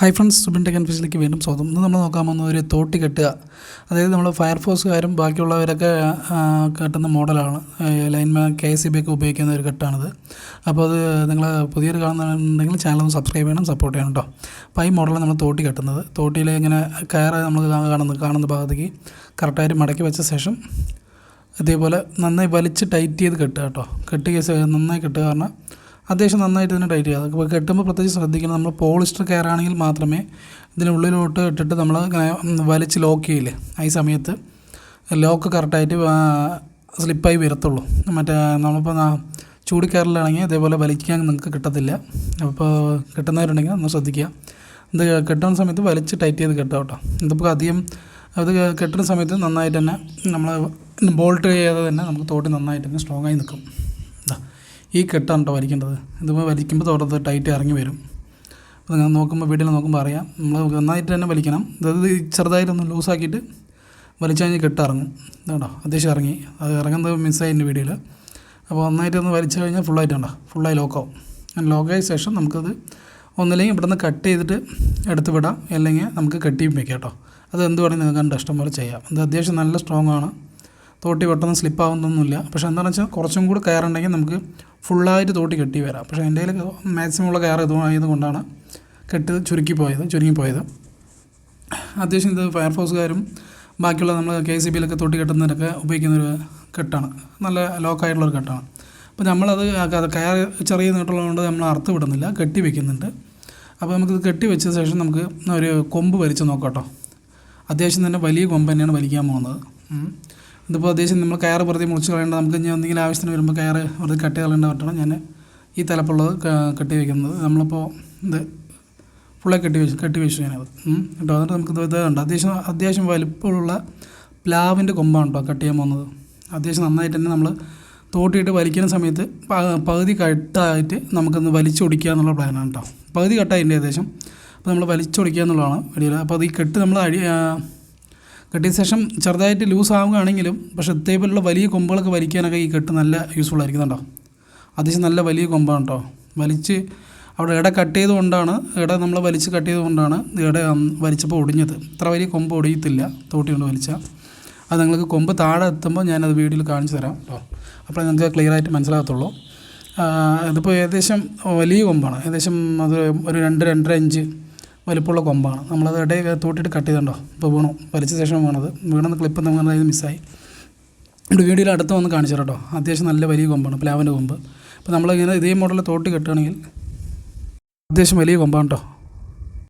Hi friends Subin tech ഫിസിലേക്ക് വീണ്ടും സ്വാഗതം. ഇന്ന് നമ്മൾ നോക്കാൻ പോകുന്ന ഒരു തോട്ടി കെട്ടുക. അതായത് നമ്മൾ ഫയർഫോഴ്സുകാരും ബാക്കിയുള്ളവരൊക്കെ കെട്ടുന്ന മോഡലാണ്. Lineman K S E B ഒക്കെ ഉപയോഗിക്കുന്ന ഒരു കെട്ടാണിത്. അപ്പോൾ അത് നിങ്ങൾ പുതിയൊരു കാണുന്നുണ്ടെങ്കിൽ ചാനൽ ഒന്ന് സബ്സ്ക്രൈബ് ചെയ്യണം സപ്പോർട്ട് ചെയ്യണം കേട്ടോ അപ്പോൾ ഈ മോഡലാണ് നമ്മൾ തോട്ടി കെട്ടുന്നത്. തോട്ടിയിൽ ഇങ്ങനെ കയറ് നമ്മൾ കാണുന്ന കാണുന്ന ഭാഗത്തേക്ക് കറക്റ്റായിട്ട് മടക്കി വെച്ച ശേഷം അതേപോലെ നന്നായി വലിച്ച് ടൈറ്റ് ചെയ്ത് കെട്ടുക കേട്ടോ കെട്ടിയ നന്നായി കെട്ടുക കാരണം അത്യാവശ്യം നന്നായിട്ട് തന്നെ ടൈറ്റ് ചെയ്യുക. അപ്പോൾ കെട്ടുമ്പോൾ പ്രത്യേകിച്ച് ശ്രദ്ധിക്കണം. നമ്മൾ പോളിസ്റ്റർ കെയർ ആണെങ്കിൽ മാത്രമേ ഇതിനുള്ളിലോട്ട് ഇട്ടിട്ട് നമ്മൾ വലിച്ച് ലോക്ക് ചെയ്യില്ലേ? ആ സമയത്ത് ലോക്ക് കറക്റ്റായിട്ട് സ്ലിപ്പായി വരത്തുള്ളൂ. മറ്റേ നമ്മളിപ്പോൾ ചൂടിക്കയറിലാണെങ്കിൽ അതേപോലെ വലിക്കാൻ നിങ്ങൾക്ക് കിട്ടത്തില്ല. അപ്പോൾ കിട്ടുന്നവരുണ്ടെങ്കിൽ ഒന്ന് ശ്രദ്ധിക്കുക. ഇത് കെട്ടുന്ന സമയത്ത് വലിച്ച് ടൈറ്റ് ചെയ്ത് കെട്ടുക കേട്ടോ. ഇതിപ്പോൾ അധികം അത് കെട്ടുന്ന സമയത്ത് നന്നായിട്ട് തന്നെ നമ്മൾ ബോൾട്ട് ചെയ്യാതെ തന്നെ നമുക്ക് തോട്ടി നന്നായിട്ട് തന്നെ സ്ട്രോങ് ആയി നിൽക്കും. ഈ കെട്ടാണ് കേട്ടോ വലിക്കേണ്ടത്. ഇതിപ്പോൾ വലിക്കുമ്പോൾ തോട്ടത്ത് ടൈറ്റ് ഇറങ്ങി വരും. അപ്പോൾ നിങ്ങൾ നോക്കുമ്പോൾ വീട്ടിൽ നോക്കുമ്പോൾ അറിയാം. നമ്മൾ നന്നായിട്ട് തന്നെ വലിക്കണം. അതായത് ചെറുതായിട്ടൊന്ന് ലൂസാക്കിയിട്ട് വലിച്ചു കഴിഞ്ഞാൽ കെട്ട് ഇറങ്ങും ഇതാണ്ടോ അത്യാവശ്യം ഇറങ്ങി. അത് ഇറങ്ങുന്നത് മിസ്സായി എന്റെ വീഡിയോയിൽ അപ്പോൾ നന്നായിട്ടൊന്ന് വലിച്ചു കഴിഞ്ഞാൽ ഫുള്ളായിട്ടുണ്ടോ ഫുള്ളായി ലോക്കാവും ലോക്കായ ശേഷം നമുക്കത് ഒന്നില്ലെങ്കിൽ ഇവിടുന്ന് കട്ട് ചെയ്തിട്ട് എടുത്ത് വിടാം. അല്ലെങ്കിൽ നമുക്ക് കെട്ടിയും വെക്കാം കേട്ടോ. അത് എന്ത് വേണമെങ്കിൽ നിങ്ങൾക്ക് കണ്ട് ഇഷ്ടം പോലെ ചെയ്യാം. ഇത് അത്യാവശ്യം നല്ല സ്ട്രോങ് ആണ്. തോട്ടി പെട്ടെന്ന് സ്ലിപ്പ് ആവുന്നൊന്നുമില്ല. പക്ഷേ എന്താണെന്ന് വെച്ചാൽ കുറച്ചും കൂടി കയറുണ്ടെങ്കിൽ നമുക്ക് ഫുള്ളായിട്ട് തോട്ടി കെട്ടി വരാം. പക്ഷേ എന്റെ കയ്യിൽ മാക്സിമം ഉള്ള കയർ ഇതുമായത് കൊണ്ടാണ് കെട്ട് ചുരുക്കിപ്പോയത് ചുരുങ്ങിപ്പോയത്. ചുരുങ്ങി പോയത് അത്യാവശ്യം ഇത് ഫയർഫോഴ്സുകാരും ബാക്കിയുള്ള നമ്മൾ കെ സി ബിയിലൊക്കെ തൊട്ടി കെട്ടുന്നവരൊക്കെ ഉപയോഗിക്കുന്നൊരു കെട്ടാണ്. നല്ല ലോക്കായിട്ടുള്ളൊരു കെട്ടാണ്. അപ്പോൾ നമ്മളത് കയർ ചെറിയ നീട്ടുള്ളതുകൊണ്ട് നമ്മൾ അറുത്ത് വിടുന്നില്ല കെട്ടി വെക്കുന്നുണ്ട്. അപ്പോൾ നമുക്കിത് കെട്ടി വെച്ച ശേഷം നമുക്ക് ഒരു കൊമ്പ് വലിച്ച് നോക്കാം കേട്ടോ. അത്യാവശ്യം തന്നെ വലിയ കൊമ്പ് തന്നെയാണ് വലിക്കാൻ പോകുന്നത്. ഇതിപ്പോൾ അത്യാവശ്യം നമ്മൾ കയറ് വെറുതെ മുറിച്ച് കളയേണ്ട നമുക്ക് ഇനി എന്തെങ്കിലും ആവശ്യത്തിന് വരുമ്പോൾ കയറ് വെറുതെ കട്ട് കളയേണ്ട പറ്റണം. ഞാൻ ഈ തലപ്പുള്ളത് കെട്ടി വയ്ക്കുന്നത് നമ്മളിപ്പോൾ ഇത് ഫുള്ളായി കെട്ടി വെച്ച് കെട്ടി വെച്ചു ഞാനത്. കേട്ടോ? എന്നിട്ട് നമുക്ക് ഇത് ഉണ്ട് അത്യാവശ്യം അത്യാവശ്യം വലിപ്പമുള്ള പ്ലാവിന്റെ കൊമ്പാണ് കേട്ടോ കട്ട് ചെയ്യാൻ പോകുന്നത്. അത്യാവശ്യം നന്നായിട്ട് തന്നെ നമ്മൾ തോട്ടിയിട്ട് വലിക്കുന്ന സമയത്ത് പകുതി കട്ടായിട്ട് നമുക്കൊന്ന് വലിച്ചൊടിക്കുക എന്നുള്ള പ്ലാനാണ് കേട്ടോ. പകുതി കട്ടായിട്ടുണ്ട് ഏകദേശം. അപ്പോൾ നമ്മൾ വലിച്ചൊടിക്കുക എന്നുള്ളതാണ് വീഡിയോയിൽ അപ്പോൾ അത് ഈ കെട്ട് നമ്മൾ ആ, കെട്ടിയ ശേഷം ചെറുതായിട്ട് ലൂസ് ആവുകയാണെങ്കിലും പക്ഷേ ഇതേപോലുള്ള വലിയ കൊമ്പുകളൊക്കെ വലിക്കാനൊക്കെ ഈ കെട്ട് നല്ല യൂസ്ഫുൾ ആയിരിക്കും കേട്ടോ അത്യാവശ്യം നല്ല വലിയ കൊമ്പാണ് കേട്ടോ. വലിച്ച് അവിടെ ഇട കട്ട് ചെയ്തുകൊണ്ടാണ് ഇട നമ്മൾ വലിച്ച് കട്ട് ചെയ്തുകൊണ്ടാണ് ഇട വലിച്ചപ്പോൾ ഒടിഞ്ഞത്. ഇത്ര വലിയ കൊമ്പ് ഒടിയത്തില്ല തോട്ടി കൊണ്ട് വലിച്ചാൽ അത് നിങ്ങൾക്ക് കൊമ്പ് താഴെ എത്തുമ്പോൾ ഞാനത് വീഡിയോയിൽ കാണിച്ചു തരാം കേട്ടോ. അപ്പോൾ നിങ്ങൾക്ക് ക്ലിയർ ആയിട്ട് മനസ്സിലാകത്തുള്ളൂ. ഇതിപ്പോൾ ഏകദേശം വലിയ കൊമ്പാണ്. ഏകദേശം അത് ഒരു രണ്ട് രണ്ടര ഇഞ്ച് വലിപ്പമുള്ള കൊമ്പാണ്. നമ്മളത് ഇടയിൽ തോട്ടിട്ട് കട്ട് ചെയ്തുണ്ടോ ഇപ്പോൾ വീണു. വലിച്ച ശേഷം വീണത്. വീണെന്ന് ക്ലിപ്പ് നമ്മൾ ഇത് മിസ്സായി ഇവിടെ വീഡിയോയിൽ അടുത്ത് വന്ന് കാണിച്ചു കേട്ടോ അത്യാവശ്യം നല്ല വലിയ കൊമ്പാണ് പ്ലാവിന്റെ കൊമ്പ്. അപ്പോൾ നമ്മളിങ്ങനെ ഇതേ മോഡലിൽ തോട്ടി കെട്ടുകയാണെങ്കിൽ അത്യാവശ്യം വലിയ കൊമ്പാണ് കേട്ടോ